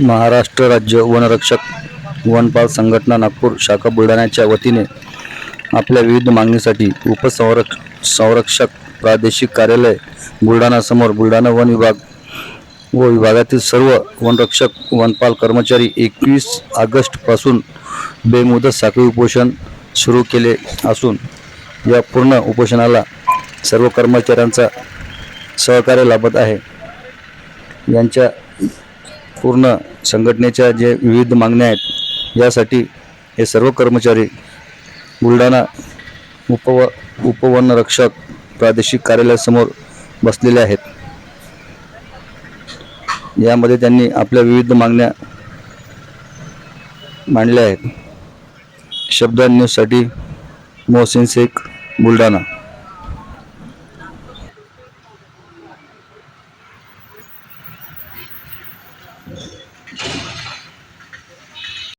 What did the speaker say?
महाराष्ट्र राज्य वनरक्षक वनपाल संघटना नागपूर शाखा बुलढाण्याच्या वतीने आपल्या विविध मागणीसाठी उपसंरक्ष संरक्षक प्रादेशिक कार्यालय बुलढाणासमोर बुलढाणा वन विभाग व विभागातील सर्व वनरक्षक वनपाल कर्मचारी एकवीस ऑगस्टपासून बेमुदत साखळी उपोषण सुरू केले असून या पूर्ण उपोषणाला सर्व कर्मचाऱ्यांचा सहकार्य लाभत आहे. यांच्या पूर्ण संघटनेच्या जे विविध मागण्या आहेत यासाठी हे सर्व कर्मचारी बुलढाणा उपव उपवनरक्षक प्रादेशिक कार्यालयासमोर बसलेले आहेत. यामध्ये त्यांनी आपल्या विविध मागण्या मांडल्या आहेत. शब्द न्यूजसाठी मोहसिन शेख बुलढाणा.